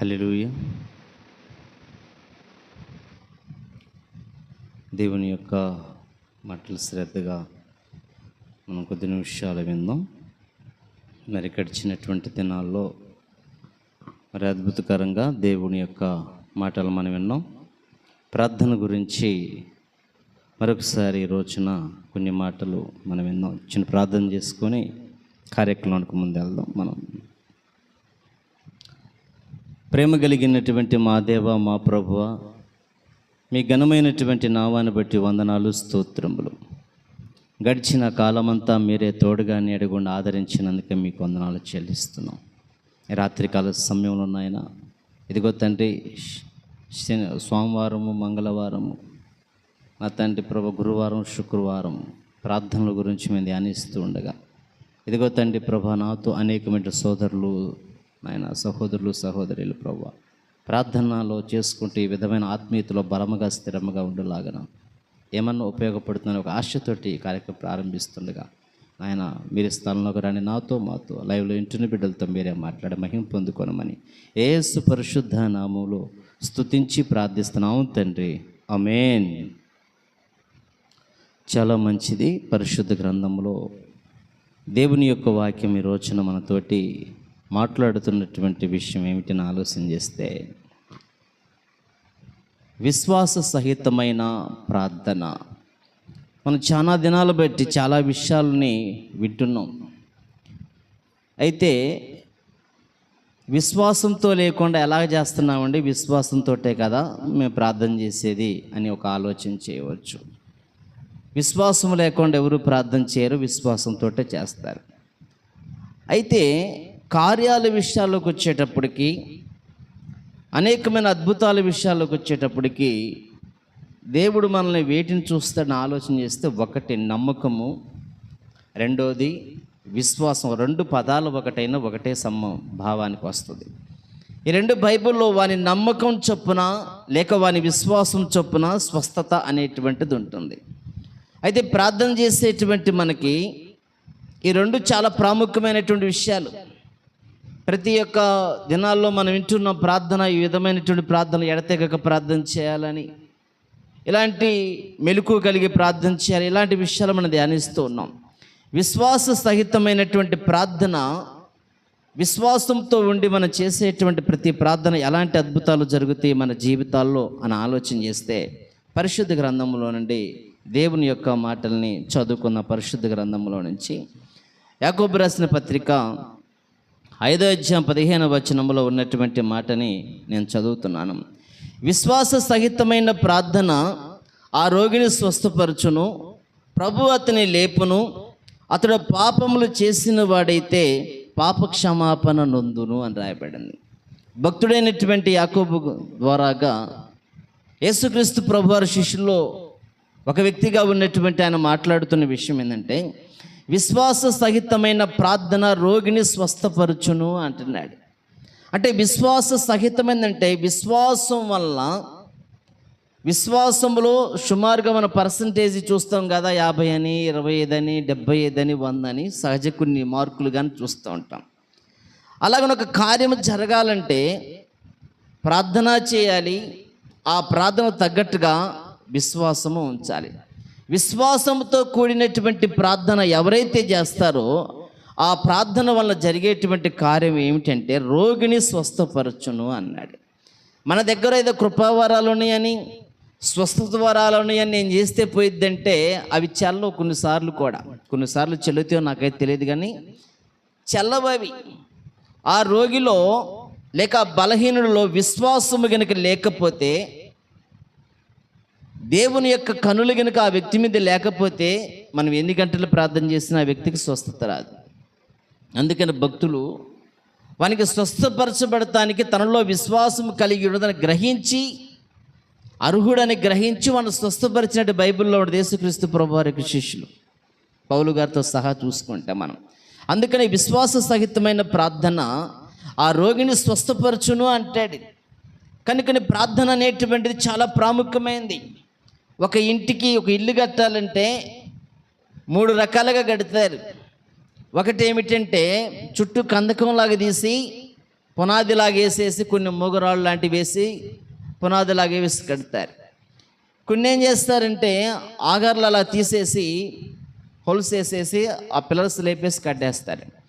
Hallelujah దేవుని యొక్క మాటలు శ్రద్ధగా మనం కొద్ది నిమిషాలు విందాం. మరి గడిచినటువంటి దినాల్లో మరి అద్భుతకరంగా దేవుని యొక్క మాటలు మనం విన్నాం. ప్రార్థన గురించి మరొకసారి రోజున కొన్ని మాటలు మనం విన్నాం. చిన్న ప్రార్థన చేసుకొని కార్యక్రమానికి ముందు వెళ్దాం. మనం ప్రేమ కలిగినటువంటి మా దేవ మా ప్రభువ మీ ఘనమైనటువంటి నావాన్ని బట్టి వందనాలు స్తోత్రములు. గడిచిన కాలమంతా మీరే తోడుగా నీడగుండా ఆదరించినందుకే మీకు వందనాలు చెల్లిస్తున్నాం. రాత్రికాల సమయంలో నాయన ఇదిగో తండ్రి శని సోమవారము మంగళవారము నా తండ్రి ప్రభు గురువారం శుక్రవారం ప్రార్థనల గురించి మేము ధ్యానిస్తూ ఉండగా ఇదిగో తండ్రి ప్రభ నాతో అనేకమైన సోదరులు నాయన సహోదరులు సహోదరులు ప్రభు ప్రార్థనలో చేసుకుంటే ఈ విధమైన ఆత్మీయతలో బలముగా స్థిరముగా ఉండలాగన. ఏమన్నా ఉపయోగపడుతుందని ఒక ఆశతోటి కార్యక్రమం ప్రారంభిస్తుండగా ఆయన మీరు స్థలంలోకి రండి. నాతో మాతో లైవ్లో ఇంటిని బిడ్డలతో మీరే మాట్లాడి మహిం పొందుకోనమని ఏసు పరిశుద్ధ నామములో స్తుతించి ప్రార్థిస్తున్నాము తండ్రి. అమేన్ చాలా మంచిది. పరిశుద్ధ గ్రంథంలో దేవుని యొక్క వాక్యం ఈ రోజున మనతోటి మాట్లాడుతున్నటువంటి విషయం ఏమిటని ఆలోచన చేస్తే విశ్వాస సహితమైన ప్రార్థన. మనం చాలా దినాలు బట్టి చాలా విషయాలని వింటున్నాం. అయితే విశ్వాసంతో లేకుండా ఎలా చేస్తున్నామండి? విశ్వాసంతోటే కదా మేము ప్రార్థన చేసేది అని ఒక ఆలోచన చేయవచ్చు. విశ్వాసం లేకుండా ఎవరు ప్రార్థన చేయరు విశ్వాసంతో చేస్తారు. అయితే కార్యాల విషయాల్లోకి వచ్చేటప్పటికి అనేకమైన అద్భుతాల విషయాల్లోకి వచ్చేటప్పటికి దేవుడు మనల్ని వేటిని చూస్తాడని ఆలోచన చేస్తే ఒకటి నమ్మకము రెండోది విశ్వాసం. రెండు పదాలు ఒకటైనా ఒకటే సమ్మ భావానికి వస్తుంది. ఈ రెండు బైబిల్లో వాని నమ్మకం చొప్పున లేక వాని విశ్వాసం చొప్పున స్వస్థత అనేటువంటిది ఉంటుంది. అయితే ప్రార్థన చేసేటువంటి మనకి ఈ రెండు చాలా ప్రాముఖ్యమైనటువంటి విషయాలు. ప్రతి ఒక్క దినాల్లో మనం వింటున్న ప్రార్థన ఈ విధమైనటువంటి ప్రార్థన ఎడతెగక ప్రార్థన చేయాలని ఇలాంటి మెలకు కలిగి ప్రార్థన చేయాలి ఇలాంటి విషయాలు మనం ధ్యానిస్తూ ఉన్నాం. విశ్వాస సహితమైనటువంటి ప్రార్థన విశ్వాసంతో ఉండి మనం చేసేటువంటి ప్రతి ప్రార్థన ఎలాంటి అద్భుతాలు జరుగుతాయి మన జీవితాల్లో అని ఆలోచన చేస్తే పరిశుద్ధ గ్రంథంలో నుండి దేవుని యొక్క మాటల్ని చదువుకున్న పరిశుద్ధ గ్రంథంలో నుంచి యాకోబు రాసిన పత్రిక ఐదో అధ్యాయం పదిహేను వచనంలో ఉన్నటువంటి మాటని నేను చదువుతున్నాను. విశ్వాస సహితమైన ప్రార్థన ఆ రోగిని స్వస్థపరచును ప్రభు అతని లేపును అతడు పాపములు చేసిన వాడైతే పాప క్షమాపణ నొందును అని రాయబడింది. భక్తుడైనటువంటి యాకోబు ద్వారాగా యేసుక్రీస్తు ప్రభువారి శిష్యుల్లో ఒక వ్యక్తిగా ఉన్నటువంటి ఆయన మాట్లాడుతున్న విషయం ఏంటంటే విశ్వాస సహితమైన ప్రార్థన రోగిని స్వస్థపరచును అంటున్నాడు. అంటే విశ్వాస సహితమైందంటే విశ్వాసం వల్ల విశ్వాసంలో సుమారుగా మన పర్సంటేజ్ చూస్తాం కదా యాభై అని ఇరవై ఐదు అని డెబ్బై ఐదు అని వంద అని సహజ కొన్ని మార్కులు కానీ చూస్తూ ఉంటాం. అలాగని ఒక కార్యం జరగాలంటే ప్రార్థన చేయాలి. ఆ ప్రార్థన తగ్గట్టుగా విశ్వాసము ఉంచాలి. విశ్వాసంతో కూడినటువంటి ప్రార్థన ఎవరైతే చేస్తారో ఆ ప్రార్థన వల్ల జరిగేటువంటి కార్యం ఏమిటంటే రోగిని స్వస్థపరచును అన్నాడు. మన దగ్గర ఏదో కృపావరాలు ఉన్నాయని స్వస్థత వరాలు ఉన్నాయని నేను చేస్తే పోయిద్దంటే అవి చెల్లవు కొన్నిసార్లు కూడా. కొన్నిసార్లు చెల్లుతాయో నాకైతే తెలియదు కానీ చెల్లవవి ఆ రోగిలో లేక బలహీనుడిలో విశ్వాసము కనుక లేకపోతే దేవుని యొక్క కనులు గనుక ఆ వ్యక్తి మీద లేకపోతే మనం ఎన్ని గంటలు ప్రార్థన చేసినా ఆ వ్యక్తికి స్వస్థత రాదు. అందుకని భక్తులు వానికి స్వస్థపరచబడటానికి తనలో విశ్వాసం కలిగి ఉండదని గ్రహించి అర్హుడని గ్రహించి వాడిని స్వస్థపరిచినట్టు బైబిల్లో ఉన్న యేసుక్రీస్తు ప్రభు వారికి శిష్యులు పౌలు గారితో సహా చూసుకుంటాం మనం. అందుకని విశ్వాస సహితమైన ప్రార్థన ఆ రోగిని స్వస్థపరచును అంటాడు. కనుకని ప్రార్థన అనేటువంటిది చాలా ప్రాముఖ్యమైనది. ఒక ఇంటికి ఒక ఇల్లు కట్టాలంటే మూడు రకాలుగా కడతారు. ఒకటి ఏమిటంటే చుట్టూ కందకంలాగా తీసి పునాదిలాగా వేసేసి కొన్ని మూగరాళ్ళు లాంటివి వేసి పునాదిలాగే వేసి కడతారు. కొన్ని ఏం చేస్తారంటే ఆగర్లు అలా తీసేసి హొలుసేసేసి వేసేసి ఆ పిల్లర్స్ లేపేసి కట్టేస్తారు.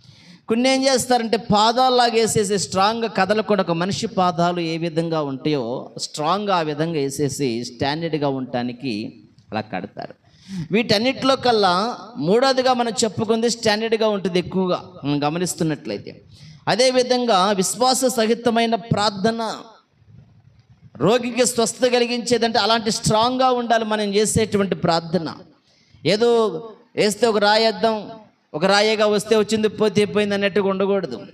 కొన్ని ఏం చేస్తారంటే పాదాల్లాగా వేసేసి స్ట్రాంగ్గా కదలకుండా ఒక మనిషి పాదాలు ఏ విధంగా ఉంటాయో స్ట్రాంగ్గా ఆ విధంగా వేసేసి స్టాండర్డ్గా ఉండటానికి అలా కడతారు. వీటన్నిటిలో కల్లా మూడోదిగా మనం చెప్పుకుంది స్టాండర్డ్గా ఉంటుంది ఎక్కువగా మనం గమనిస్తున్నట్లయితే. అదేవిధంగా విశ్వాస సహితమైన ప్రార్థన రోగికి స్వస్థత కలిగించేదంటే అలాంటి స్ట్రాంగ్గా ఉండాలి మనం చేసేటువంటి ప్రార్థన. ఏదో వేస్తే ఒక రాయేద్దాం ఒక రాయేగా వస్తే వచ్చింది పోతే పోయింది అన్నట్టుగా ఉండకూడదు.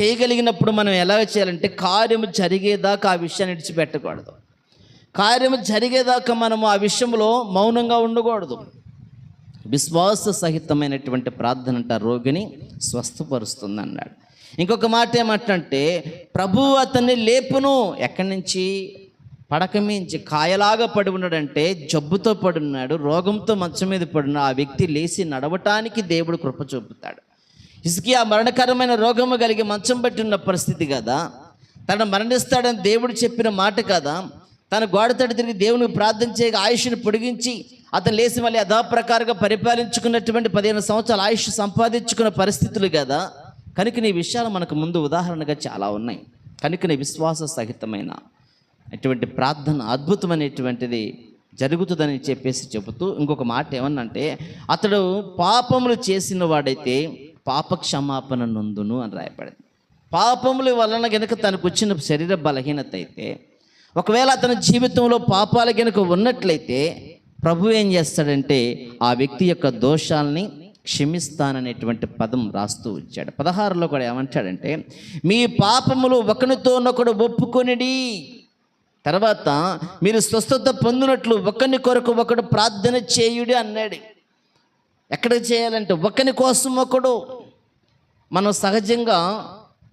చేయగలిగినప్పుడు మనం ఎలా చేయాలంటే కార్యము జరిగేదాకా ఆ విషయాన్ని విడిచిపెట్టకూడదు. కార్యము జరిగేదాకా మనము ఆ విషయంలో మౌనంగా ఉండకూడదు. విశ్వాస సహితమైనటువంటి ప్రార్థన అంట రోగిని స్వస్థపరుస్తుంది అన్నాడు ఇంకొక మాట ఏమంటే ప్రభు అతన్ని లేపును. ఎక్కడి నుంచి? పడక మించి కాయలాగా పడి ఉన్నాడంటే జబ్బుతో పడి ఉన్నాడు రోగంతో మంచం మీద పడిన ఆ వ్యక్తి లేచి నడవటానికి దేవుడు కృప చూపుతాడు. ఇసుకి ఆ మరణకరమైన రోగము కలిగి మంచం పట్టి ఉన్న పరిస్థితి కదా. తను మరణిస్తాడని దేవుడు చెప్పిన మాట కదా. తన గోడ తడి తిరిగి దేవుని ప్రార్థన చేయగా ఆయుష్ని పొడిగించి అతను లేచి మళ్ళీ యథాప్రకారంగా పరిపాలించుకున్నటువంటి పదిహేను సంవత్సరాలు ఆయుష్ సంపాదించుకున్న పరిస్థితులు కదా. కనుక నీ విషయాలు మనకు ముందు ఉదాహరణగా చాలా ఉన్నాయి. కనుక నీ విశ్వాస సహితమైన అటువంటి ప్రార్థన అద్భుతమైనటువంటిది జరుగుతుందని చెప్పేసి చెబుతూ ఇంకొక మాట ఏమన్నంటే అతడు పాపములు చేసిన వాడైతే పాప క్షమాపణ నొందును అని రాయబడింది. పాపముల వలన గనుక తనకు వచ్చిన శరీర బలహీనత అయితే ఒకవేళ అతని జీవితంలో పాపాలు గనుక ఉన్నట్లయితే ప్రభు ఏం చేస్తాడంటే ఆ వ్యక్తి యొక్క దోషాల్ని క్షమిస్తాననేటువంటి పదం రాస్తూ వచ్చాడు. పదహారులో కూడా ఏమంటాడంటే మీ పాపములు ఒకనితోనొకడు ఒప్పుకొనిడి తర్వాత మీరు స్వస్థత పొందినట్లు ఒకరిని కొరకు ఒకడు ప్రార్థన చేయుడి అన్నాడు. ఎక్కడ చేయాలంటే ఒకరి కోసం ఒకడు. మనం సహజంగా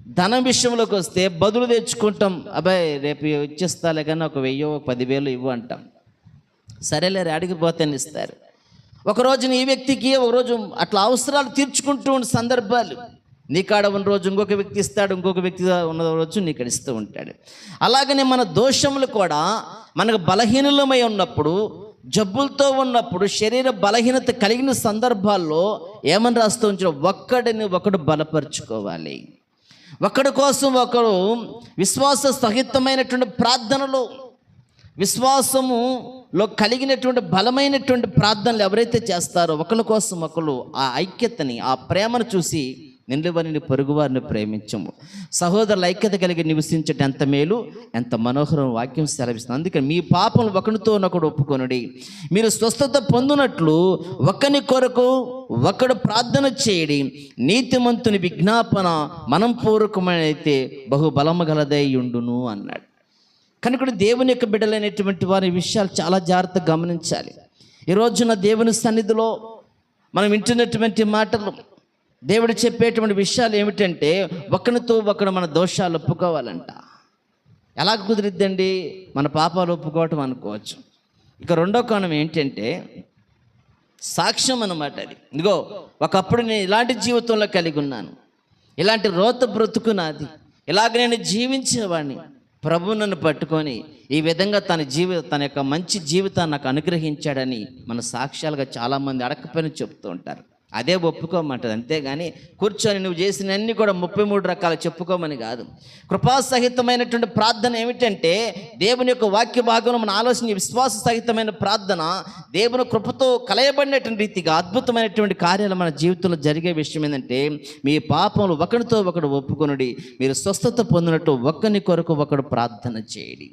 ధనం విషయంలోకి వస్తే బదులు తెచ్చుకుంటాం. అబ్బాయి రేపు ఇచ్చేస్తాలే కానీ ఒక వెయ్యో పదివేలు ఇవ్వు అంటాం. సరేలే అడిగి పోతేనే ఇస్తారు. ఒకరోజు ఈ వ్యక్తికి ఒకరోజు అట్లా అవసరాలు తీర్చుకుంటూ ఉన్న సందర్భాలు. నీ కాడ ఉన్న రోజు ఇంకొక వ్యక్తి ఇస్తాడు ఇంకొక వ్యక్తి ఉన్న రోజు నీకు ఇస్తూ ఉంటాడు. అలాగనే మన దోషములు కూడా మనకు బలహీనలమై ఉన్నప్పుడు జబ్బులతో ఉన్నప్పుడు శరీర బలహీనత కలిగిన సందర్భాల్లో ఏమని రాస్తూ ఉంచిన ఒక్కడిని ఒకడు బలపరుచుకోవాలి. ఒకడి కోసం ఒకడు విశ్వాస సహితమైనటువంటి ప్రార్థనలో విశ్వాసములో కలిగినటువంటి బలమైనటువంటి ప్రార్థనలు ఎవరైతే చేస్తారో ఒకరి కోసం ఒకరు ఆ ఐక్యతని ఆ ప్రేమను చూసి నిండువని పొరుగువారిని ప్రేమించము. సహోదరుల ఐక్యత కలిగి నివసించటం ఎంత మేలు ఎంత మనోహరం వాక్యం సెలవిస్తుంది. అందుకని మీ పాపం ఒకరితోనొకడు ఒప్పుకొనుడి. మీరు స్వస్థత పొందినట్లు ఒకని కొరకు ఒకడు ప్రార్థన చేయడి. నీతిమంతుని విజ్ఞాపన మనం పూర్వకమైనైతే బహుబలము గలదై ఉండును అన్నాడు. కనుక దేవుని యొక్క బిడ్డలైనటువంటి వారి విషయాలు చాలా జాగ్రత్తగా గమనించాలి. ఈ రోజున దేవుని సన్నిధిలో మనం వింటున్నటువంటి మాటలు దేవుడు చెప్పేటువంటి విషయాలు ఏమిటంటే ఒకరితో ఒకడు మన దోషాలు ఒప్పుకోవాలంట. ఎలా కుదిరిద్దండి? మన పాపాలు ఒప్పుకోవటం అనుకోవచ్చు. ఇక రెండో కోణం ఏంటంటే సాక్ష్యం అన్నమాట అది. ఇదిగో ఒకప్పుడు నేను ఇలాంటి జీవితంలో కలిగి ఉన్నాను. ఇలాంటి రోత బ్రతుకు నాది. ఇలాగ నేను జీవించేవాడిని ప్రభు నన్ను పట్టుకొని ఈ విధంగా తన జీవి తన యొక్క మంచి జీవితాన్ని నాకు అనుగ్రహించాడని మన సాక్ష్యాలుగా చాలామంది అడకపోయిన చెప్తూ ఉంటారు. అదే ఒప్పుకోమంటది. అంతేగాని కూర్చొని నువ్వు చేసిన అన్ని కూడా ముప్పై మూడు రకాలు చెప్పుకోమని కాదు. కృపాసహితమైనటువంటి ప్రార్థన ఏమిటంటే దేవుని యొక్క వాక్య భాగంలో మన ఆలోచన విశ్వాస సహితమైన ప్రార్థన దేవుని కృపతో కలయబడినటువంటి రీతిగా అద్భుతమైనటువంటి కార్యాలు మన జీవితంలో జరిగే విషయం ఏంటంటే మీ పాపములు ఒకరితో ఒకడు ఒప్పుకొనుడి మీరు స్వస్థత పొందినట్టు ఒకరిని కొరకు ఒకడు ప్రార్థన చేయడి.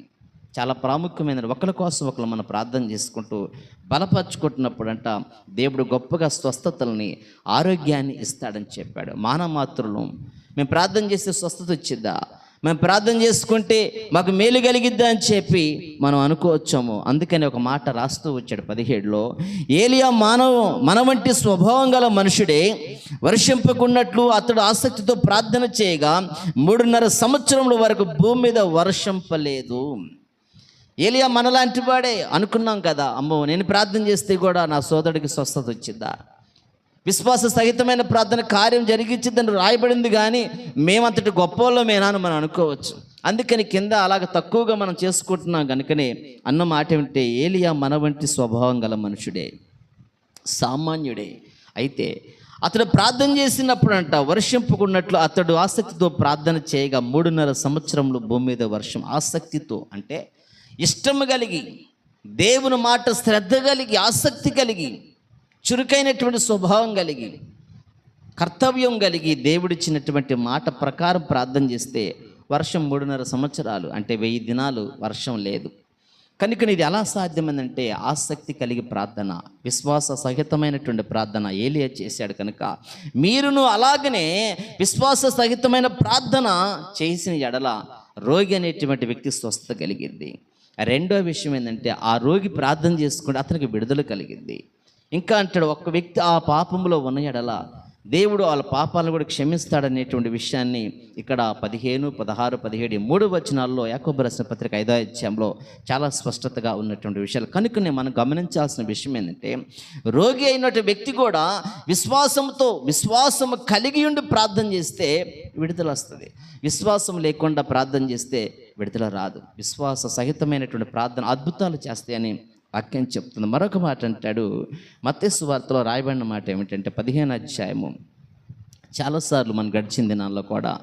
చాలా ప్రాముఖ్యమైనది. ఒకరి కోసం ఒకరు మనం ప్రార్థన చేసుకుంటూ బలపరుచుకుంటున్నప్పుడు అంట దేవుడు గొప్పగా స్వస్థతల్ని ఆరోగ్యాన్ని ఇస్తాడని చెప్పాడు. మానవ మాత్రులు మేము ప్రార్థన చేస్తే స్వస్థత వచ్చిద్దా? మేము ప్రార్థన చేసుకుంటే మాకు మేలు కలిగిద్దా అని చెప్పి మనం అనుకోవచ్చాము. అందుకని ఒక మాట రాస్తూ వచ్చాడు పదిహేడులో ఏలియా మానవ మన వంటి స్వభావం గల మనుషుడే వర్షింపకున్నట్లు అతడు ఆసక్తితో ప్రార్థన చేయగా మూడున్నర సంవత్సరముల వరకు భూమి మీద వర్షంపలేదు. ఏలియా మనలాంటి వాడే అనుకున్నాం కదా అమ్మో నేను ప్రార్థన చేస్తే కూడా నా సోదరుడికి స్వస్థత వచ్చిందా? విశ్వాస సహితమైన ప్రార్థన కార్యం జరిగించిందని రాయబడింది కానీ మేమంతటి గొప్పవాళ్ళమేనా అని మనం అనుకోవచ్చు. అందుకని కింద అలాగ తక్కువగా మనం చేసుకుంటున్నాం కనుకనే అన్న మాట ఏమిటంటే ఏలియా మన వంటి స్వభావం గల మనుషుడే సామాన్యుడే. అయితే అతడు ప్రార్థన చేసినప్పుడు అంట వర్షింపుకున్నట్లు అతడు ఆసక్తితో ప్రార్థన చేయగా మూడున్నర సంవత్సరంలో భూమి మీద వర్షం ఆసక్తితో అంటే ఇష్టము కలిగి దేవుని మాట శ్రద్ధ కలిగి ఆసక్తి కలిగి చురుకైనటువంటి స్వభావం కలిగి కర్తవ్యం కలిగి దేవుడిచ్చినటువంటి మాట ప్రకారం ప్రార్థన చేస్తే వర్షం మూడున్నర సంవత్సరాలు అంటే వెయ్యి దినాలు వర్షం లేదు. కనుక ఇది ఎలా సాధ్యమైందంటే ఆసక్తి కలిగి ప్రార్థన విశ్వాస సహితమైనటువంటి ప్రార్థన ఏలియా చేశాడు కనుక మీరును అలాగనే విశ్వాస సహితమైన ప్రార్థన చేసిన ఎడల రోగి అనేటువంటి వ్యక్తి స్వస్థత కలిగింది. రెండో విషయం ఏంటంటే ఆ రోగి ప్రార్థన చేసుకుంటే అతనికి విడుదల కలిగింది. ఇంకా అంటాడు ఒక వ్యక్తి ఆ పాపంలో ఉన్న ఎడల దేవుడు వాళ్ళ పాపాలను కూడా క్షమిస్తాడనేటువంటి విషయాన్ని ఇక్కడ పదిహేను పదహారు పదిహేడు మూడు వచనాల్లో యాకోబు రాసిన పత్రిక ఐదో అధ్యాయంలో చాలా స్పష్టతగా ఉన్నటువంటి విషయాలు. కనుకనే మనం గమనించాల్సిన విషయం ఏంటంటే రోగి అయినటువంటి వ్యక్తి కూడా విశ్వాసంతో విశ్వాసం కలిగి ఉండి ప్రార్థన చేస్తే విడుదల వస్తుంది. విశ్వాసం లేకుండా ప్రార్థన చేస్తే విడుదల రాదు. విశ్వాస సహితమైనటువంటి ప్రార్థన అద్భుతాలు చేస్తాయని వాక్యం చెప్తుంది. మరొక మాట అంటాడు మత్స్సు వార్తలో రాయబడిన మాట ఏమిటంటే పదిహేను అధ్యాయము. చాలాసార్లు మనం గడిచిన దినాల్లో కూడా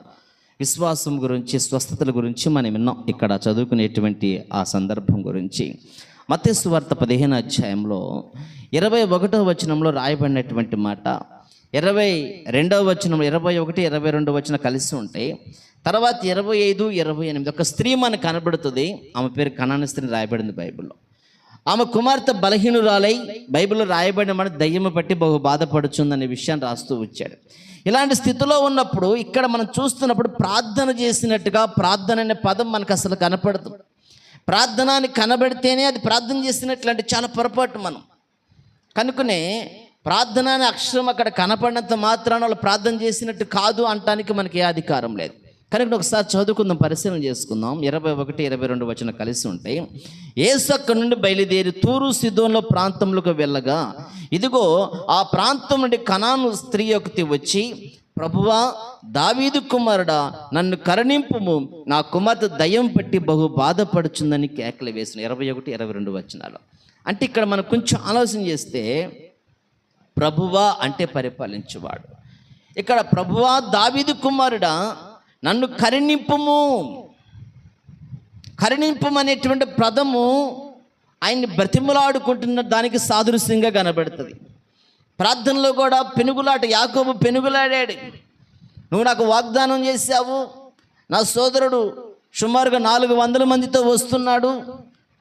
విశ్వాసం గురించి స్వస్థతల గురించి మనం విన్నాం. ఇక్కడ చదువుకునేటువంటి ఆ సందర్భం గురించి. మత్స్సు వార్త పదిహేను అధ్యాయంలో ఇరవై ఒకటో వచనంలో రాయబడినటువంటి మాట ఇరవై రెండవ వచనం ఇరవై ఒకటి ఇరవై రెండు వచనం కలిసి ఉంటాయి తర్వాత ఇరవై ఐదు ఇరవై ఎనిమిది ఒక స్త్రీ మనకు కనబడుతుంది. ఆమె పేరు కణాన స్త్రీ రాయబడింది బైబిల్లో. ఆమె కుమార్తె బలహీనురాలై బైబిల్లో రాయబడిన మన దయ్యము పట్టి బహు బాధపడుచుందనే విషయాన్ని రాస్తూ వచ్చాడు. ఇలాంటి స్థితిలో ఉన్నప్పుడు ఇక్కడ మనం చూస్తున్నప్పుడు ప్రార్థన చేసినట్టుగా ప్రార్థన అనే పదం మనకు అసలు కనపడదు. ప్రార్థన అని కనబడితేనే అది ప్రార్థన చేసినట్లాంటి అంటే చాలా పొరపాటు మనం. కనుకనే ప్రార్థన అనే అక్షరం అక్కడ కనపడినంత మాత్రాన వాళ్ళు ప్రార్థన చేసినట్టు కాదు అంటానికి మనకి ఏ అధికారం లేదు. కనుక ఒకసారి చదువుకుందాం పరిశీలన చేసుకుందాం. ఇరవై ఒకటి ఇరవై రెండు వచ్చిన కలిసి ఉంటాయి ఏసు అక్కడి నుండి బయలుదేరి తూరు సిద్ధంలో ప్రాంతంలోకి వెళ్ళగా ఇదిగో ఆ ప్రాంతం నుండి కణాను స్త్రీ ఒకటి వచ్చి ప్రభువా దావీదు కుమారుడా నన్ను కరుణింపుము. నా కుమార్తె దయ్యం పట్టి బహు బాధపడుచుందని కేకలు వేసిన. ఇరవై ఒకటి ఇరవై రెండు వచ్చినాలు అంటే ఇక్కడ మనం కొంచెం ఆలోచన చేస్తే ప్రభువా అంటే పరిపాలించేవాడు. ఇక్కడ ప్రభువా దావీదు కుమారుడా నన్ను కరుణింపుము. కరుణింపం అనేటువంటి పదము ఆయన్ని బ్రతిమలాడుకుంటున్న దానికి సాదృశ్యంగా కనబడుతుంది. ప్రార్థనలో కూడా పెనుగులాట యాకోబు పెనుగులాడాడు. నువ్వు నాకు వాగ్దానం చేశావు. నా సోదరుడు సుమారుగా నాలుగు వందల మందితో వస్తున్నాడు.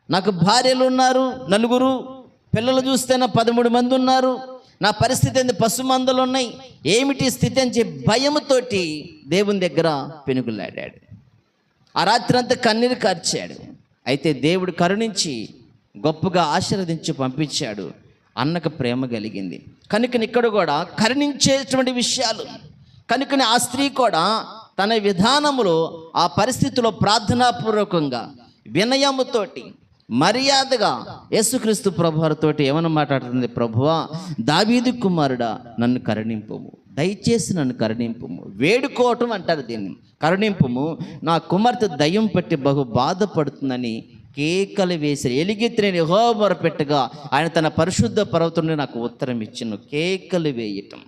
నాకు భార్యలు ఉన్నారు నలుగురు. పిల్లలు చూస్తే నా పదమూడు మంది ఉన్నారు. నా పరిస్థితి ఏంది? పశుమందలు ఉన్నాయి. ఏమిటి స్థితి అని చెప్పి భయముతోటి దేవుని దగ్గర పెనుగులాడాడు. ఆ రాత్రి అంతా కన్నీరు కార్చాడు. అయితే దేవుడు కరుణించి గొప్పగా ఆశీర్వదించి పంపించాడు. అన్నకు ప్రేమ కలిగింది. కనుకని ఇక్కడ కూడా కరుణించేటువంటి విషయాలు. కనుకని ఆ స్త్రీ కూడా తన విధానములో ఆ పరిస్థితిలో ప్రార్థనాపూర్వకంగా వినయముతోటి మర్యాదగా యేసుక్రీస్తు ప్రభువారితోటి ఏమని మాట్లాడుతుంది? ప్రభువా దావీదు కుమారుడా నన్ను కరుణింపుము. దయచేసి నన్ను కరుణింపము. వేడుకోవటం అంటారు దీన్ని. కరుణింపుము. నా కుమార్తె దయ్యం పెట్టి బహు బాధపడుతుందని కేకలు వేసి ఎలిగెత్తిన యెహోవా పెట్టగా ఆయన తన పరిశుద్ధ పర్వతంలో నాకు ఉత్తరం ఇచ్చిన. కేకలు వేయటం.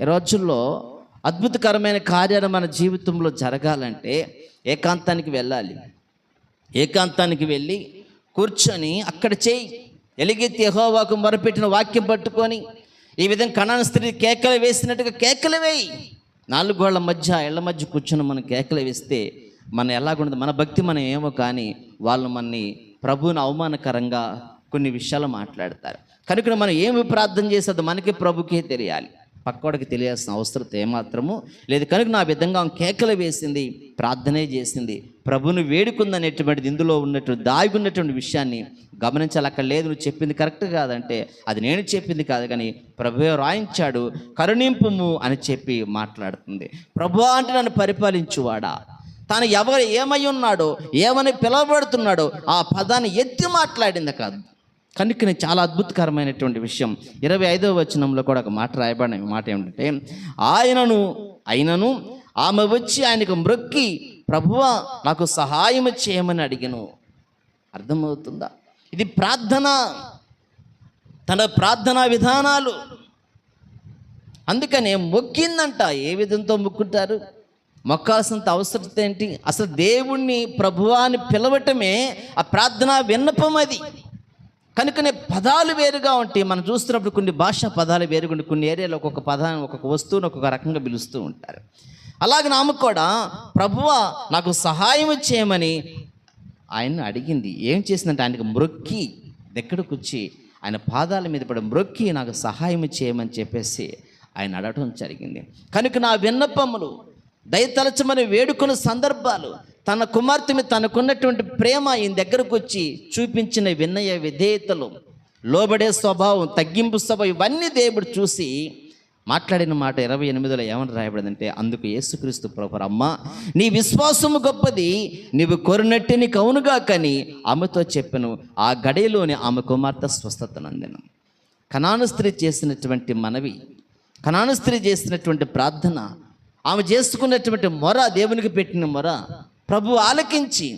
ఈ రోజుల్లో అద్భుతకరమైన కార్యాలు మన జీవితంలో జరగాలంటే ఏకాంతానికి వెళ్ళాలి. ఏకాంతానికి వెళ్ళి కూర్చొని అక్కడ చేయి. ఎలిగెత్తి యహోవాకు మొరపెట్టిన వాక్యం పట్టుకొని ఈ విధంగా కణాన స్త్రీ కేకలు వేసినట్టుగా కేకలు వేయి. నాలుగు గోళ్ళ మధ్య ఇళ్ళ మధ్య కూర్చొని మనం కేకలు వేస్తే మన ఎలాగుండదు మన భక్తి మనం ఏమో కానీ వాళ్ళు మనని ప్రభువుని అవమానకరంగా కొన్ని విషయాలు మాట్లాడతారు. కనుక మనం ఏమి ప్రార్థన చేసేది మనకి ప్రభుకే తెలియాలి. పక్కోడికి తెలియాల్సిన అవసరం ఏమాత్రము లేదు. కనుక నా విధంగా కేకలు వేసింది ప్రార్థనే చేసింది. ప్రభుని వేడుకుందనేటువంటిది ఇందులో ఉన్నటువంటి దాగి ఉన్నటువంటి విషయాన్ని గమనించాలి. అక్కడ లేదు నువ్వు చెప్పింది కరెక్ట్ కాదంటే అది నేను చెప్పింది కాదు కానీ ప్రభువే రాయించాడు కరుణింపుము అని చెప్పి మాట్లాడుతుంది. ప్రభు అంటే నన్ను పరిపాలించువాడా? తాను ఎవరు ఏమై ఉన్నాడో ఏమని పిలవబడుతున్నాడో ఆ పదాన్ని ఎత్తి మాట్లాడింది కాదు. కనుకనే చాలా అద్భుతకరమైనటువంటి విషయం. ఇరవై ఐదవ వచనంలో కూడా ఒక మాట రాయబడిన మాట ఏమిటంటే ఆయనను అయినను ఆమె వచ్చి ఆయనకు మ్రొక్కి ప్రభువా నాకు సహాయం చేయమని అడిగను. అర్థమవుతుందా? ఇది ప్రార్థన. తన ప్రార్థనా విధానాలు. అందుకనే మొక్కిందంట. ఏ విధంతో మొక్కుంటారు? మొక్కాల్సినంత అవసరత ఏంటి? అసలు దేవుణ్ణి ప్రభువాన్ని పిలవటమే ఆ ప్రార్థనా విన్నపం అది. కనుకనే పదాలు వేరుగా ఉంటాయి మనం చూస్తున్నప్పుడు కొన్ని భాష పదాలు వేరుగా కొన్ని ఏరియాలో ఒక్కొక్క పదాన్ని ఒక్కొక్క వస్తువుని ఒక్కొక్క రకంగా పిలుస్తూ ఉంటారు. అలాగే ఆమె కూడా ప్రభువా నాకు సహాయం చేయమని ఆయన అడిగింది. ఏం చేసిందంటే ఆయనకు మృక్కి దగ్గరకు వచ్చి ఆయన పాదాల మీద పడి మృక్కి నాకు సహాయం చేయమని చెప్పేసి ఆయన అడగటం జరిగింది. కనుక నా విన్నపములు దయతలచమని వేడుకున్న సందర్భాలు తన కుమార్తె మీద తనకున్నటువంటి ప్రేమ ఈయన దగ్గరకు వచ్చి చూపించిన వినయ విధేయతలు లోబడే స్వభావం తగ్గింపు స్వభావం ఇవన్నీ దేవుడు చూసి మాట్లాడిన మాట ఇరవై ఎనిమిదిలో ఏమని రాయబడిందంటే అందుకు యేసుక్రీస్తు ప్రభు అమ్మ నీ విశ్వాసము గొప్పది నీవు కొరినట్టిని నీకు అవునుగా ఆమెతో చెప్పను ఆ గడియలోని ఆమె కుమార్తె స్వస్థతనందెను కణాను స్త్రీ చేసినటువంటి మనవి కణాను స్త్రీ చేసినటువంటి ప్రార్థన ఆమె చేసుకున్నటువంటి మొర దేవునికి పెట్టిన మొర ప్రభు ఆలకించి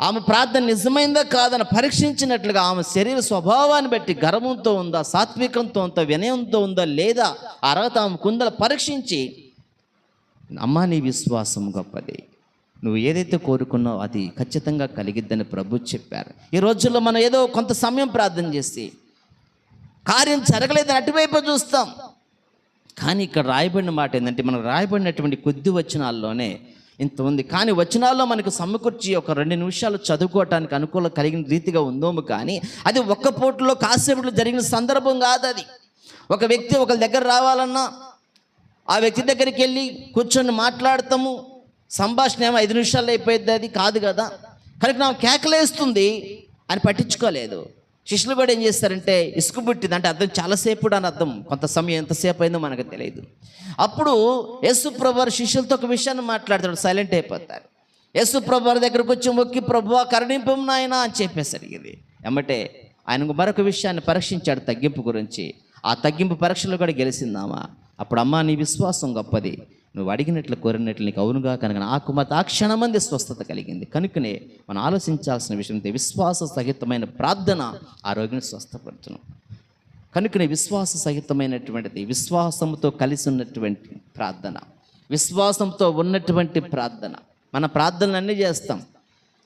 ఆమె ప్రార్థన నిజమైందా కాదని పరీక్షించినట్లుగా ఆమె శరీర స్వభావాన్ని బట్టి గర్వంతో ఉందా సాత్వికంతో ఉందా వినయంతో ఉందా లేదా ఆ అర్హత ఆమె కుందల పరీక్షించి అమ్మా నీ విశ్వాసం గొప్పది. నువ్వు ఏదైతే కోరుకున్నావో అది ఖచ్చితంగా కలిగిద్దని ప్రభు చెప్పారు. ఈ రోజుల్లో మనం ఏదో కొంత సమయం ప్రార్థన చేసి కార్యం జరగలేదని అటువైపు చూస్తాం. కానీ ఇక్కడ రాయబడిన మాట ఏంటంటే మనకు రాయబడినటువంటి కొద్ది వచనాల్లోనే ఇంత ఉంది. కానీ వచనాల్లో మనకు సమకూర్చి ఒక రెండు నిమిషాలు చదువుకోవటానికి అనుకూలం కలిగిన రీతిగా ఉందోము కానీ అది ఒక్క పూటలో కాసేపట్లో జరిగిన సందర్భం కాదు అది. ఒక వ్యక్తి ఒకరి దగ్గర రావాలన్నా ఆ వ్యక్తి దగ్గరికి వెళ్ళి కూర్చొని మాట్లాడతాము సంభాషణ ఏమో ఐదు నిమిషాల్లో అయిపోయింది అది కాదు కదా. కనుక నాకు కేకలేస్తుంది అని పట్టించుకోలేదు. శిష్యులు కూడా ఏం చేస్తారంటే ఇసుక పుట్టింది అంటే అర్థం చాలాసేపు అని అర్థం. కొంత సమయం ఎంతసేపు అయిందో మనకు తెలియదు. అప్పుడు యేసు ప్రభు శిష్యులతో ఒక విషయాన్ని మాట్లాడతాడు. సైలెంట్ అయిపోతారు. యేసు ప్రభు దగ్గరకు వచ్చి మొక్కి ప్రభు కరుణింపం నాయన అని చెప్పేసి అడిగింది. ఎమ్మటే ఆయనకు మరొక విషయాన్ని పరీక్షించాడు తగ్గింపు గురించి. ఆ తగ్గింపు పరీక్షలో కూడా గెలిచిందామా? అప్పుడు అమ్మా నీ విశ్వాసం గొప్పది. నువ్వు అడిగినట్లు కోరినట్లు నీకు అవునుగా కనుక ఆ కుమార్తె ఆ క్షణమంది స్వస్థత కలిగింది. కనుకనే మనం ఆలోచించాల్సిన విషయం విశ్వాస సహితమైన ప్రార్థన ఆ రోగిని స్వస్థపడుతున్నాం. కనుకనే విశ్వాస సహితమైనటువంటిది విశ్వాసంతో కలిసి ఉన్నటువంటి ప్రార్థన విశ్వాసంతో ఉన్నటువంటి ప్రార్థన. మన ప్రార్థనలు అన్నీ చేస్తాం.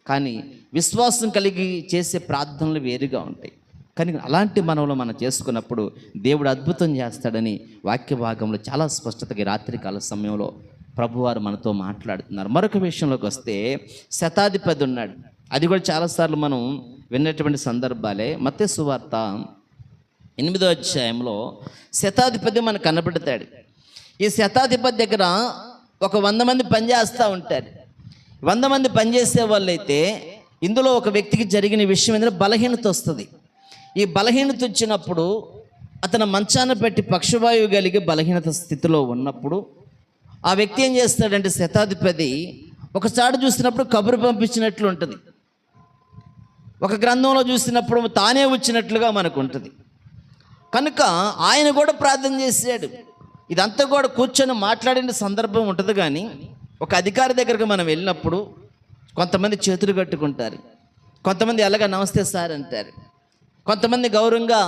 కానీ విశ్వాసం కలిగి చేసే ప్రార్థనలు వేరుగా ఉంటాయి. కానీ అలాంటి మనవులు మనం చేసుకున్నప్పుడు దేవుడు అద్భుతం చేస్తాడని వాక్య భాగంలో చాలా స్పష్టతగా రాత్రికాల సమయంలో ప్రభువారు మనతో మాట్లాడుతున్నారు. మరొక విషయంలోకి వస్తే శతాధిపతి ఉన్నాడు. అది కూడా చాలాసార్లు మనం విన్నటువంటి సందర్భాలే. మత్తే సువార్త ఎనిమిదో అధ్యాయంలో శతాధిపతి మనకు కనబడతాడు. ఈ శతాధిపతి దగ్గర ఒక వంద మంది పనిచేస్తూ ఉంటారు. వంద మంది పనిచేసే వాళ్ళైతే ఇందులో ఒక వ్యక్తికి జరిగిన విషయం ఏంటంటే బలహీనత వస్తుంది. ఈ బలహీనత వచ్చినప్పుడు అతను మంచాన పెట్టి పక్షవాయువు కలిగి బలహీనత స్థితిలో ఉన్నప్పుడు ఆ వ్యక్తి ఏం చేస్తాడంటే శతాధిపతి ఒకసారి చూసినప్పుడు కబురు పంపించినట్లు ఉంటుంది. ఒక గ్రంథంలో చూసినప్పుడు తానే వచ్చినట్లుగా మనకు ఉంటుంది. కనుక ఆయన కూడా ప్రార్థన చేశాడు. ఇదంతా కూడా కూర్చొని మాట్లాడిన సందర్భం ఉంటుంది కానీ ఒక అధికారి దగ్గరకు మనం వెళ్ళినప్పుడు కొంతమంది చేతులు కట్టుకుంటారు. కొంతమంది ఎలాగ నమస్తే సార్ అంటారు. కొంతమంది గౌరవంగా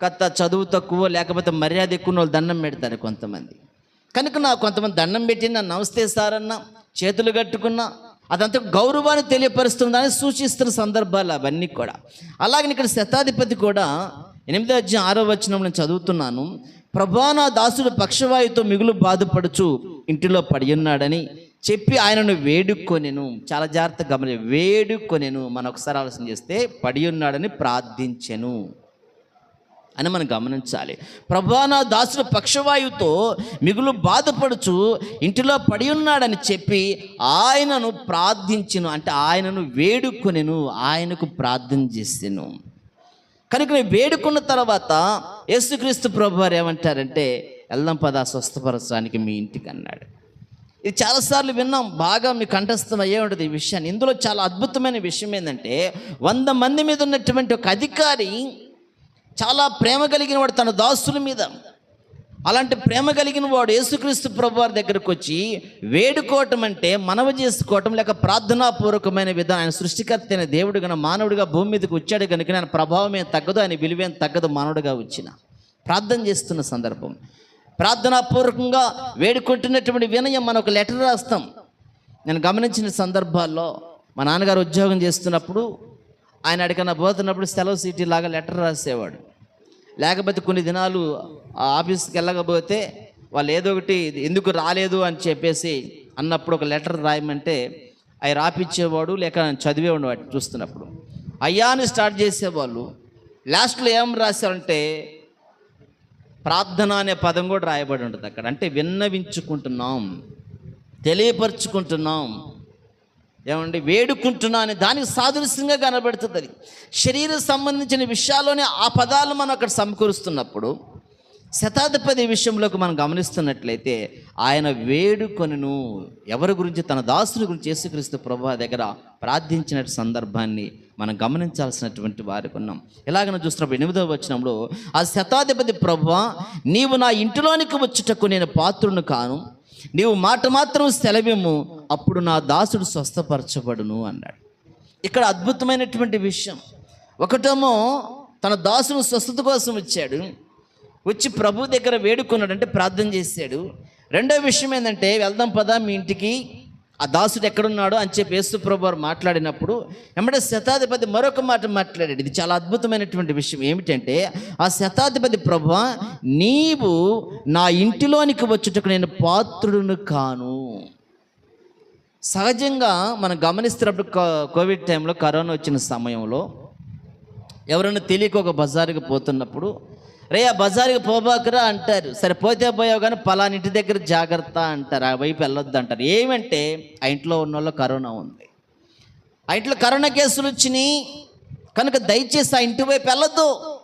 కొత్త చదువు తక్కువ లేకపోతే మర్యాద ఎక్కువ వాళ్ళు దండం పెడతారు కొంతమంది. కనుక నా కొంతమంది దండం పెట్టి నా నమస్తే సార్ అన్న చేతులు కట్టుకున్నా అదంతా గౌరవాన్ని తెలియపరుస్తుందని సూచిస్తున్న సందర్భాలు అవన్నీ కూడా. అలాగే ఇక్కడ శతాధిపతి కూడా ఎనిమిదో అధ్యాయం ఆరో వచనం నేను చదువుతున్నాను ప్రభా నా దాసుడు పక్షవాయుతో మిగులు బాధపడుచు ఇంటిలో పడి ఉన్నాడని చెప్పి ఆయనను వేడుకొనెను. చాలా జాగ్రత్తగా గమని వేడుకొనెను. మనం ఒకసారి ఆలోచన చేస్తే పడి ఉన్నాడని ప్రార్థించెను. అని మనం గమనించాలి. ప్రభా నా దాసుడు పక్షవాయువుతో మిగులు బాధపడుచు ఇంటిలో పడి ఉన్నాడని చెప్పి ఆయనను ప్రార్థించిను. అంటే ఆయనను వేడుకొనెను. ఆయనకు ప్రార్థన చేసాను. కనుక నేను వేడుకున్న తర్వాత యేసుక్రీస్తు ప్రభు వారు ఏమంటారంటే ఎల్లం పద స్వస్థపరచడానికి మీ ఇంటికి అన్నాడు. ఇది చాలాసార్లు విన్నాం బాగా మీకు కంఠస్థం అయ్యే ఉంటుంది ఈ విషయాన్ని. ఇందులో చాలా అద్భుతమైన విషయం ఏంటంటే వంద మంది మీద ఉన్నటువంటి ఒక అధికారి చాలా ప్రేమ కలిగిన వాడు తన దాసుల మీద. అలాంటి ప్రేమ కలిగిన వాడు యేసుక్రీస్తు ప్రభు వారి దగ్గరకు వచ్చి వేడుకోవటం అంటే మనవి చేసుకోవటం లేక ప్రార్థనాపూర్వకమైన విధానం. ఆయన సృష్టికర్త అయిన దేవుడు కనుక మానవుడిగా భూమి మీదకి వచ్చాడు కనుక ఆయన ప్రభావం ఏం తగ్గదు ఆయన విలువేం తగ్గదు మానవుడిగా వచ్చిన. ప్రార్థన చేస్తున్న సందర్భం. ప్రార్థనాపూర్వకంగా వేడుకుంటున్నటువంటి వినయం మనం ఒక లెటర్ రాస్తాం. నేను గమనించిన సందర్భాల్లో మా నాన్నగారు ఉద్యోగం చేస్తున్నప్పుడు ఆయన అడిగిన పోతున్నప్పుడు సెలవు సీటీ లాగా లెటర్ రాసేవాడు. లేకపోతే కొన్ని దినాలు ఆ ఆఫీస్కి వెళ్ళకపోతే వాళ్ళు ఏదో ఒకటి ఎందుకు రాలేదు అని చెప్పేసి అన్నప్పుడు ఒక లెటర్ రాయమంటే అవి రాపిచ్చేవాడు లేక చదివేవాడు వాటి చూస్తున్నప్పుడు. అయ్యాని స్టార్ట్ చేసేవాళ్ళు. లాస్ట్లో ఏం రాశారంటే ప్రార్థన అనే పదం కూడా రాయబడి ఉంటుంది అక్కడ. అంటే విన్నవించుకుంటున్నాం తెలియపరుచుకుంటున్నాం. ఏమండి? వేడుకుంటున్నా అని దానికి సాదృశ్యంగా కనబడుతుంది అది. శరీర సంబంధించిన విషయాల్లోనే ఆ పదాలు మనం అక్కడ సమకూరుస్తున్నప్పుడు శతాధిపతి విషయంలోకి మనం గమనిస్తున్నట్లయితే ఆయన వేడుకొనును. ఎవరి గురించి? తన దాసుని గురించి యేసుక్రీస్తు ప్రభు దగ్గర ప్రార్థించిన సందర్భాన్ని మనం గమనించాల్సినటువంటి వారికి ఉన్నాం. ఎలాగైనా చూసినప్పుడు ఎనిమిదవ వచ్చినప్పుడు ఆ శతాధిపతి ప్రభు నీవు నా ఇంటిలోనికి వచ్చుటకు నేను పాత్రును కాను. నీవు మాట మాత్రం సెలవేము అప్పుడు నా దాసుడు స్వస్థపరచబడును అన్నాడు. ఇక్కడ అద్భుతమైనటువంటి విషయం. ఒకటేమో తన దాసును స్వస్థత కోసం వచ్చాడు. వచ్చి ప్రభు దగ్గర వేడుకున్నాడు అంటే ప్రార్థన చేశాడు. రెండో విషయం ఏంటంటే వెళ్దాం పదా మీ ఇంటికి. ఆ దాసుడు ఎక్కడున్నాడో అని చెప్పి యేసు ప్రభు వారు మాట్లాడినప్పుడు వెంబడే శతాధిపతి మరొక మాట మాట్లాడాడు. ఇది చాలా అద్భుతమైనటువంటి విషయం ఏమిటంటే ఆ శతాధిపతి ప్రభు నీవు నా ఇంటిలోనికి వచ్చుటకు నేను పాత్రుడును కాను. సహజంగా మనం గమనిస్తున్నప్పుడు కోవిడ్ టైంలో కరోనా వచ్చిన సమయంలో ఎవరైనా తెలియక ఒక బజారుకి పోతున్నప్పుడు రే ఆ పోబాకురా అంటారు. సరే పోతే పోయావు కానీ పలానింటి దగ్గర జాగ్రత్త అంటారు. ఆ వైపు వెళ్ళొద్దు అంటారు. ఏమంటే ఆ ఇంట్లో ఉన్న వాళ్ళు కరోనా ఉంది. ఆ ఇంట్లో కరోనా కేసులు వచ్చినాయి. కనుక దయచేసి ఆ ఇంటి వైపు వెళ్ళొద్దు.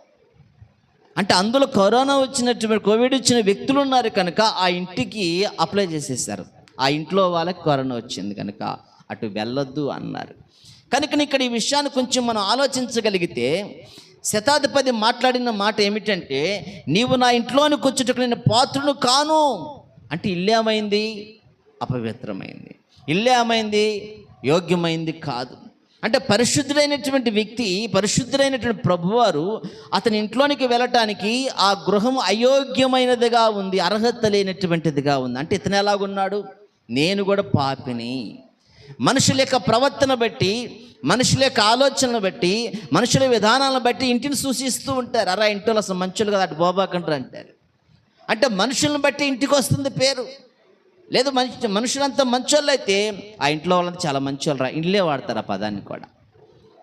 అంటే అందులో కరోనా వచ్చినటువంటి కోవిడ్ వచ్చిన వ్యక్తులు ఉన్నారు కనుక ఆ ఇంటికి అప్లై చేసేసారు ఆ ఇంట్లో వాళ్ళకి కరోనా వచ్చింది కనుక అటు వెళ్ళొద్దు అన్నారు. కనుక ఇక్కడ ఈ విషయాన్ని కొంచెం మనం ఆలోచించగలిగితే శతాధిపతి మాట్లాడిన మాట ఏమిటంటే నీవు నా ఇంట్లోనికి వచ్చేటప్పుడు నేను పాత్రను కాను. అంటే ఇల్లేమైంది అపవిత్రమైంది. ఇల్లేమైంది యోగ్యమైంది కాదు. అంటే పరిశుద్ధుడైనటువంటి వ్యక్తి పరిశుద్ధుడైనటువంటి ప్రభువారు అతని ఇంట్లోనికి వెళ్ళటానికి ఆ గృహం అయోగ్యమైనదిగా ఉంది అర్హత లేనటువంటిదిగా ఉంది. అంటే ఇతను ఎలాగున్నాడు? నేను కూడా పాపిని. మనుషుల యొక్క ప్రవర్తన బట్టి మనుషుల యొక్క ఆలోచనలు బట్టి మనుషుల విధానాలను బట్టి ఇంటిని సూచిస్తూ ఉంటారు. అరా ఇంట్లో అసలు మంచులు కదా అటు బోబాకంటారు అంటారు. అంటే మనుషులను బట్టి ఇంటికి వస్తుంది పేరు. లేదు మనిషి మనుషులంతా మంచోళ్ళు అయితే ఆ ఇంట్లో వాళ్ళంతా చాలా మంచోళ్ళు రా ఇల్లే వాడతారు ఆ పదాన్ని కూడా.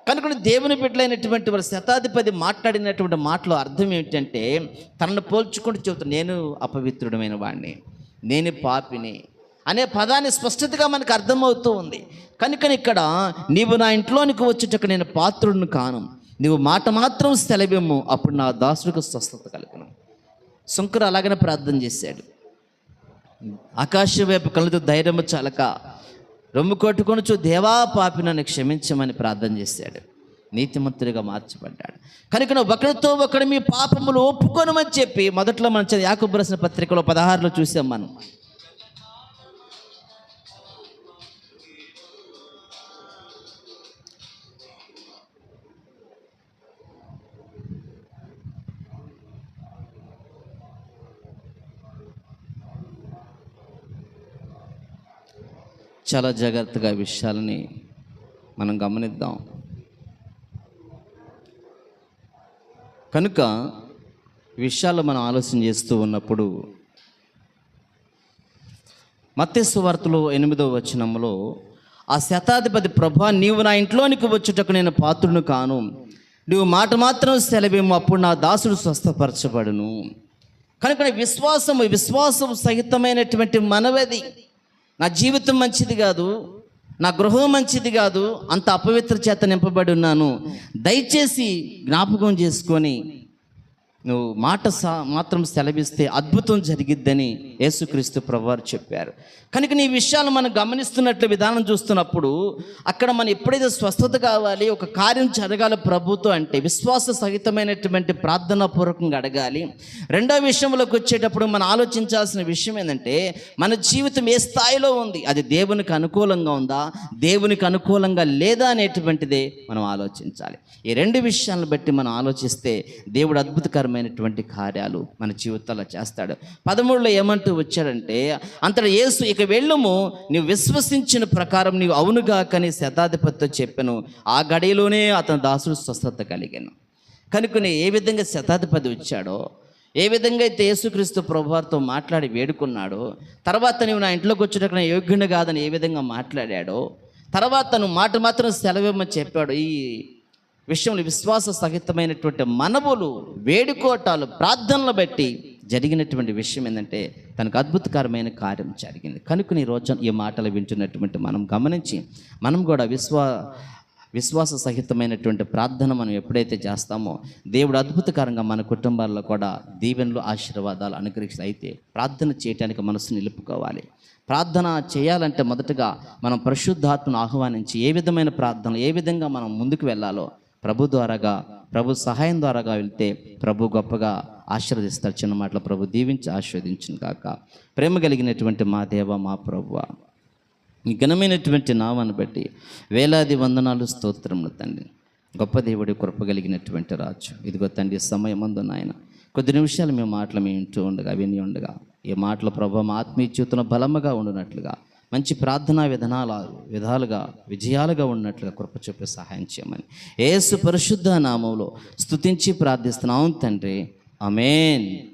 కనుక దేవుని బిడ్డలైనటువంటి వారు శతాధిపతి మాట్లాడినటువంటి మాటలో అర్థం ఏమిటంటే తనను పోల్చుకుంటూ చెబుతాను నేను అపవిత్రుడమైన వాడిని నేను పాపిని అనే పదాన్ని స్పష్టతగా మనకు అర్థమవుతూ ఉంది. కనుక ఇక్కడ నీవు నా ఇంట్లోనికి వచ్చేటప్పుడు నేను పాత్రుడిని కాను. నీవు మాట మాత్రం సెలవిమ్ము. అప్పుడు నా దాసుడికి స్వస్థత కలుగును. శంకరు అలాగనే ప్రార్థన చేశాడు. ఆకాశం వైపు కళ్ళతో ధైర్యము చాలక రొమ్ము కొట్టుకొనుచు దేవా పాపి నన్ను క్షమించమని ప్రార్థన చేశాడు. నీతిమంతుడిగా మార్చబడ్డాడు. కనుక నువ్వు ఒకరితో ఒకడు మీ పాపములు ఒప్పుకొనమని చెప్పి మొదట్లో మనం చదివి పత్రికలో పదహారులో చూసాం మనం. చాలా జాగ్రత్తగా విషయాలని మనం గమనిద్దాం. కనుక విషయాలు మనం ఆలోచన చేస్తూ ఉన్నప్పుడు మత్స్సు వార్తలో ఎనిమిదవ వచనంలో ఆ శతాధిపతి ప్రభా నీవు నా ఇంట్లోనికి వచ్చుటకు నేను పాత్రును కాను. నువ్వు మాట మాత్రం సెలవేమో అప్పుడు నా దాసుడు స్వస్థపరచబడును. కనుక విశ్వాసము విశ్వాసం విశ్వాసం సహితమైనటువంటి మనవది. నా జీవితం మంచిది కాదు నా గృహం మంచిది కాదు అంత అపవిత్ర చేత నింపబడి ఉన్నాను. దయచేసి జ్ఞాపకం చేసుకొని నువ్వు మాట సా మాత్రం సెలవిస్తే అద్భుతం జరిగిద్దని యేసుక్రీస్తు ప్రభువారు చెప్పారు. కనుక నీ విషయాలు మనం గమనిస్తున్నట్లు విధానం చూస్తున్నప్పుడు అక్కడ మనం ఎప్పుడైతే స్వస్థత కావాలి ఒక కార్యం జరగాలి ప్రభుతో అంటే విశ్వాస సహితమైనటువంటి ప్రార్థనా పూర్వకంగా అడగాలి. రెండో విషయంలోకి వచ్చేటప్పుడు మనం ఆలోచించాల్సిన విషయం ఏంటంటే మన జీవితం ఏ స్థాయిలో ఉంది? అది దేవునికి అనుకూలంగా ఉందా? దేవునికి అనుకూలంగా లేదా అనేటువంటిదే మనం ఆలోచించాలి. ఈ రెండు విషయాలను బట్టి మనం ఆలోచిస్తే దేవుడు అద్భుతమైనటువంటి కార్యాలు మన జీవితాల్లో చేస్తాడు. పదమూడులో ఏమంటూ వచ్చాడంటే అంతట యేసు ఇక వెళ్ళము నీవు విశ్వసించిన ప్రకారం నీవు అవునుగా కానీ శతాధిపతితో చెప్పాను. ఆ గడిలోనే అతని దాసుడు స్వస్థత కలిగాను. కనుకొని ఏ విధంగా శతాధిపతి వచ్చాడో ఏ విధంగా అయితే యేసుక్రీస్తు ప్రభువారితో మాట్లాడి వేడుకున్నాడో తర్వాత నువ్వు నా ఇంట్లోకి వచ్చేటప్పుడు నా యోగ్యుని కాదని ఏ విధంగా మాట్లాడాడో తర్వాత తను మాట మాత్రం సెలవిమ్మని చెప్పాడు. ఈ విషయంలో విశ్వాస సహితమైనటువంటి మనవులు వేడుకోటాలు ప్రార్థనలు బట్టి జరిగినటువంటి విషయం ఏంటంటే తనకు అద్భుతకరమైన కార్యం జరిగింది. కనుక ఈ రోజు ఈ మాటలు వింటున్నటువంటి మనం గమనించి మనం కూడా విశ్వా విశ్వాస సహితమైనటువంటి ప్రార్థన మనం ఎప్పుడైతే చేస్తామో దేవుడు అద్భుతకరంగా మన కుటుంబాల్లో కూడా దీవెనలు ఆశీర్వాదాలు అనుగ్రహిస్తే అయితే ప్రార్థన చేయటానికి మనసు నిలుపుకోవాలి. ప్రార్థన చేయాలంటే మొదటగా మనం పరిశుద్ధాత్మను ఆహ్వానించి ఏ విధమైన ప్రార్థన ఏ విధంగా మనం ముందుకు వెళ్ళాలో ప్రభు ద్వారాగా ప్రభు సహాయం ద్వారాగా వెళ్తే ప్రభు గొప్పగా ఆశీర్వదిస్తారు చిన్న మాటలు ప్రభు దీవించి ఆశీర్వదించిన కాక ప్రేమ కలిగినటువంటి మా దేవ మా ప్రభువ ఈ ఘనమైనటువంటి నామాన్ని బట్టి వేలాది వందనాలు స్తోత్రములు తండ్రి. గొప్ప దేవుడి కృప కలిగినటువంటి రాజు. ఇదిగో తండ్రి సమయం ముందు నాయన కొద్ది నిమిషాలు మేము మాటలు మేము వింటూ ఉండగా విని ఉండగా ఈ మాటల ప్రభావం ఆత్మీయ జీవితంలో బలముగా ఉండునట్లుగా మంచి ప్రార్థనా విధానాల విధాలుగా విజయాలుగా ఉన్నట్లుగా కృప చెప్పి సహాయం చేయమని. ఏసు పరిశుద్ధ నామంలో స్తుతించి ప్రార్థిస్తున్నాం తండ్రి. అమేన్